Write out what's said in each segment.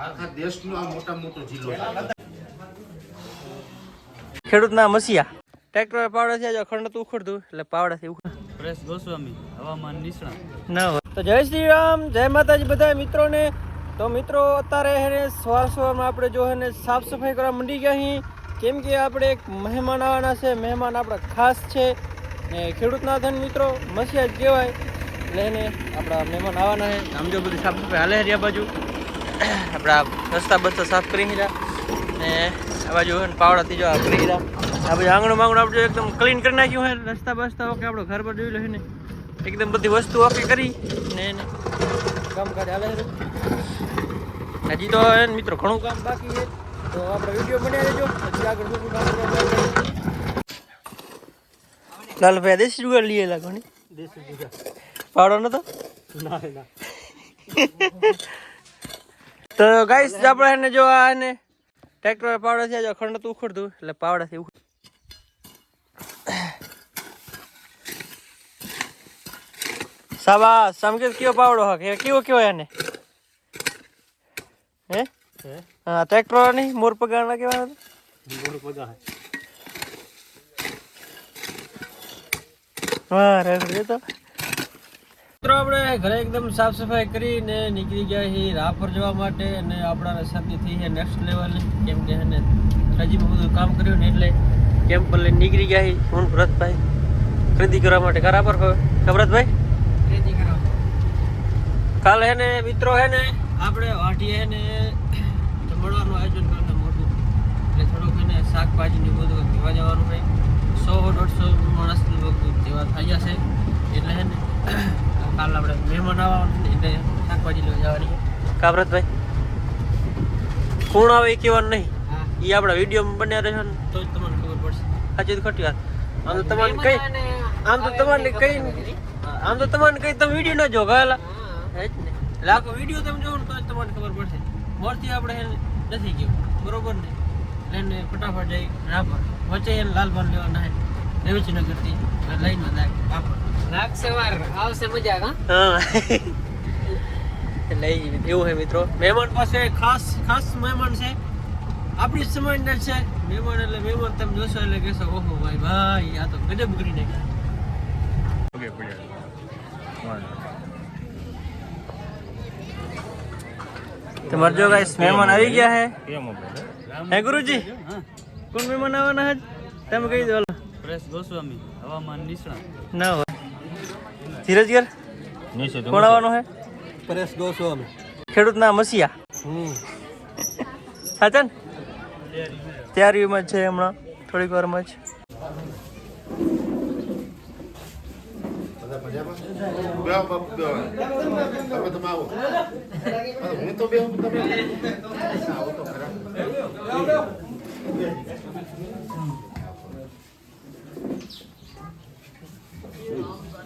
આખા દેશનો આ મોટા મોટો જિલ્લો ખેડૂતના મસીયા ટ્રેક્ટર પાવડા છે જો ખંડ તું ઉખડતું એટલે પાવડાથી ઉખડ. પ્રેસ ગોસ્વામી હવામાન નિષ્ણાત. ના તો જય શ્રી રામ જય માતાજી બધા મિત્રોને. તો મિત્રો અત્યારે હે ને સવાર સવારમાં આપણે જો હે સાફ સફાઈ કરવા મંડી ગયા અહીં કેમ કે આપણે એક મહેમાન આવવાના છે મહેમાન આપણા ખાસ છે. ને ખેડૂતના ધન મિત્રો મસીયા જ કહેવાય. એટલે એને આપણા મહેમાન આવવાના છે. આમ જો બધી સાફ સફાઈ હાલે હરિયા બાજુ. આપણા રસ્તા બસ્તા સાફ કરી રહ્યા. ને આ બાજુ પાવડાથી જો કરી રહ્યા. આ બાજુ આંગણું માંગણું આપણે એકદમ ક્લીન કરી નાખ્યું હોય રસ્તા બસ્તા ઓકે આપણો ઘર પર જોઈ લે ને એકદમ બધી વસ્તુ ઓકે કરી. ને એને કામકાજ આવે હજી તો મિત્રો ઘણું કામ બાકી છે. તો આપણે વીડિયો બનાવી દેજો પછી આગળ શું કામ લાલભાઈ દેશી જુગાર લઈએ લાગો ને દેશી જુગાર. પાવડો નતો? ના ના. તો ગાઈસ આપણે એને જો આ એને ટ્રેક્ટર પાવડો છે જો ખંડ તું ઉખડતું એટલે પાવડાથી ઉખડ સાબા સમકે કયો પાવડો હક? કેવો કેવો એને? હે? હા? ટ્રેક્ટર નહીં મોર પગારના કેવા મોર પગા હા રેડ તો. મિત્રો આપણે ઘરે એકદમ સાફ સફાઈ કરીને નીકળી ગયા છીએ રાપર જવા માટે અને આપણા સાથે થઈ છે નેક્સ્ટ લેવલ કેમ કે એને હજીમાં બધું કામ કર્યું ને એટલે કેમ્પ પર લઈને નીકળી ગયા છીએ હું વ્રતભાઈ ખરીદી કરવા માટે કરા પર કરવા કાલે હે ને મિત્રો હે ને આપણે વાટીએ હે ને જમણવાનું આયોજન કરતા મોટું. એટલે થોડુંક એને શાકભાજી ને બધું લેવા જવાનું હોય સો દોઢસો માણસ જેવા થઈ જશે એટલે હે ને કાલ આપણે મહેમાન આવવાનું છે એટલે શાકભાજી લેવા જવાની કાબરતભાઈ કોણ આવે એ કહેવાનું નહીં. એ આપણા વિડીયોમાં બન્યા રહેશે ને. તો જ તમને ખબર પડશે. સાચી તો ખોટી વાત. આમ તો તમારે કઈ આમ તો તમારે કઈ આમ તો તમારે કઈ તમે વીડિયો ના જો ગયેલા. હે. જ ને. એટલે વીડિયો તમે જોવો ને તો જ તમને ખબર પડશે. મોરથી આપણે નથી ગયું. બરોબર ને? એને ફટાફટ જઈ રાપર. વચ્ચે એને લાલભાન લેવાના હે રેવચનગરથી લઈને લાગશે વાર આવશે મજા હા? હા. એવું છે મિત્રો. મહેમાન પાસે ખાસ ખાસ મહેમાન છે. આપણી સમાજના છે. મહેમાન એટલે મહેમાન તમે જોશો એટલે કહેશો ઓહો ભાઈ ભાઈ આ તો ગજબ કરી નાખ્યા. તમારે જો ગાઈસ મહેમાન આવી ગયા હે? હે ગુરુજી? કોણ મહેમાન આવવાના હે? તમે કહી દો. પ્રેસ ગોસ્વામી હવામાન નિષ્ણાત. ના હોય. ધીરજગર? કોણ આવવાનો હે? પ્રેસ ગોસ્વામી. ખેડૂતના મસીયા સાચા ને તૈયારીમાં છે હમણાં થોડીક વારમાં જ. હું તો બે તમે?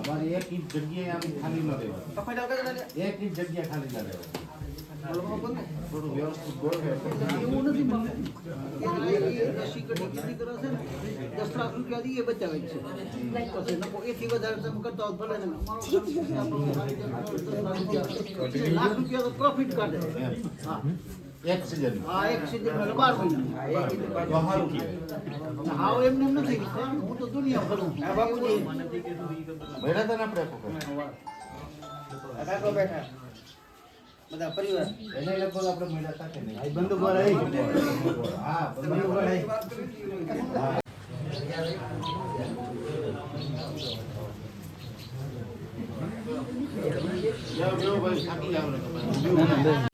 અમારે એક ઇંચ જગ્યાએ આમ ખાલી ન રહેવાનું. એક ઇંચ જગ્યા ખાલી ન રહેવાની. થોડું વ્યવસ્થિત ને દસ લાખ રૂપિયા દઈએ બચાવે છે પછી વધારે તમે કરતા હો ભલે લાખ રૂપિયા પ્રોફિટ કાઢે એક. હાવ એમને એમ નથી હું તો દુનિયા ફરું હતા? બધા પરિવાર. એને લગભગ આપણે મળ્યા સાથે નહીં? નહીં? બંધ પર આવી હા બંધ ભાઈ. હા જાઓ, જાઓ ભાઈ, થાકી ને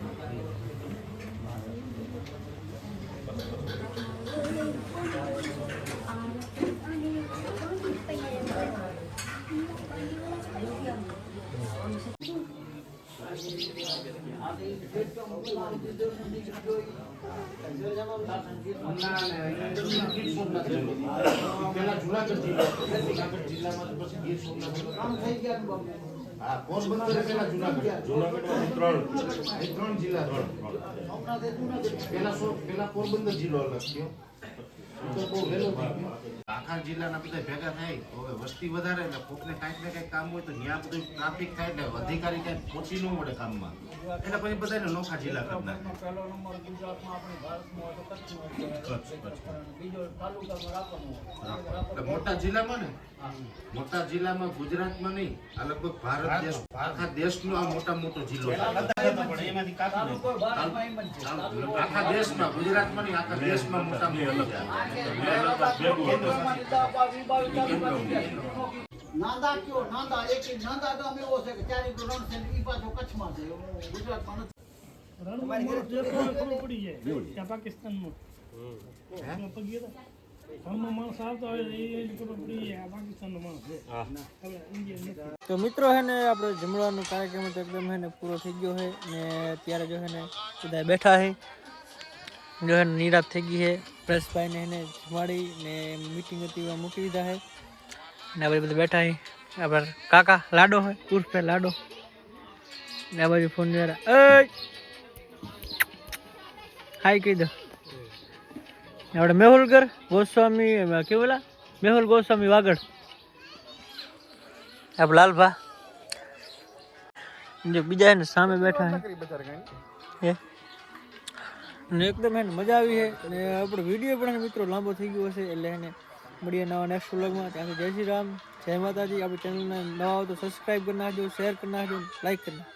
પોરબંદર પેલા જુનાગઢ. જુનાગઢમાં ત્રણ. ત્રણ જિલ્લા ત્રણ. જુનાગઢ. પેલા પેલા પોરબંદર જિલ્લો અલગ થયો. તો બહુ વહેલો થઈ ગયો. આખા જિલ્લાના બધા ભેગા થાય હવે વસ્તી વધારે એટલે કોકને કાંઈક ને કાંઈક કામ હોય તો ત્યાં બધું ટ્રાફિક થાય એટલે અધિકારી કઈ પહોંચી ન મળે કામમાં. એટલે પછી બધાને નોખા જિલ્લા કરી નાખે. મોટા જિલ્લામાં ને મોટા જિલ્લામાં ગુજરાતમાં નહીં આ લગભગ ભારત દેશ આખા દેશનો આ મોટા મોટો જિલ્લો છે. આખા દેશમાં ગુજરાતમાં નહીં આખા દેશમાં મોટા. નાંદા કયો? નાંદા. એક નાંદા ગામ એવો છે કે ચારે તો રણ છે ને ઈ પાછો કચ્છમાં છે. ગુજરાતમાં નથી. રણમાં પડી જાય. ત્યાં પાકિસ્તાનમાં. ત્યાં પગીએ તો મિત્રો હે ને આપણે જમવાનો કાર્યક્રમ તો એકદમ હે ને પૂરો થઈ ગયો છે ને ત્યારે જો હે ને બધા બેઠા છે જો હે ને નિરાશ થઈ ગઈ છે પ્રેસભાઈને એને જમાડી ને મીટિંગ હતી એવા મૂકી દીધા છે ને આ બધા બેઠા છે આપણે કાકા લાડો હોય ઉર્ફે લાડો. ને આ બાજુ ફોન દ્વારા એ! હાય કહી દો. આપણે મેહુલગર ગોસ્વામી કેવું બોલા મેહુલ ગોસ્વામી વાગડ આપ લાલભા જો બીજા એને સામે બેઠા હે અને એકદમ એને મજા આવી છે અને આપણો વીડિયો પણ મિત્રો લાંબો થઈ ગયો હશે એટલે એને મળીએ નવા નેક્સ્ટ વ્લોગમાં ત્યાંથી જય શ્રી રામ. જય માતાજી. આપણી ચેનલને નવા હો તો સબસ્ક્રાઈબ કરી નાખજો શેર કરી નાખજો લાઈક કરી નાખજો.